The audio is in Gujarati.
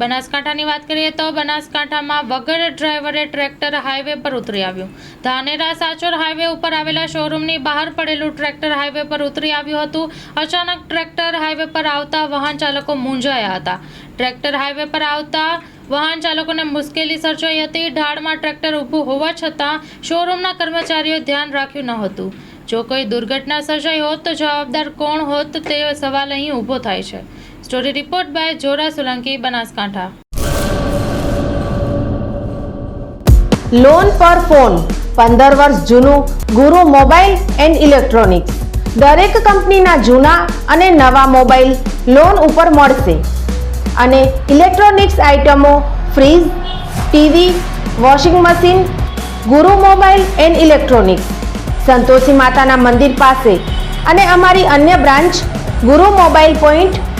બનાસકાંઠાની વાત કરીએ તો બનાસકાંઠામાં વગર ડ્રાઈવરે ટ્રેક્ટર હાઈવે પર ઉતરી આવ્યું. ધાનેરા સાચોર હાઈવે ઉપર આવેલા શોરૂમની બહાર પડેલું ટ્રેક્ટર હાઈવે પર ઉતરી આવ્યું હતું. અચાનક ટ્રેક્ટર હાઈવે પર આવતા વાહન ચાલકો મૂંઝાયા હતા. ટ્રેક્ટર હાઈવે પર આવતા વાહન ચાલકોને મુશ્કેલી સર્જાઈ હતી. ઢાળમાં ટ્રેક્ટર ઊભું હોવા છતાં શોરૂમના કર્મચારીઓ ધ્યાન રાખ્યું ન હતું. જો કોઈ દુર્ઘટના સર્જાઈ હોત તો જવાબદાર કોણ હોત તે સવાલ અહીં ઊભો થાય છે. Story report by Jora Solanki Banaskantha loan પર ફોન પંદર વર્ષ જૂનું, ગુરુ મોબાઈલ એન્ડ ઇલેક્ટ્રોનિક્સ. દરેક કંપનીના જૂના અને નવા મોબાઈલ લોન ઉપર મળશે. અને ઇલેક્ટ્રોનિક્સ આઇટમો fridge, TV, washing machine, Guru mobile and electronics. Santoshi માતાના મંદિર પાસે. અને અમારી અન્ય branch, Guru mobile point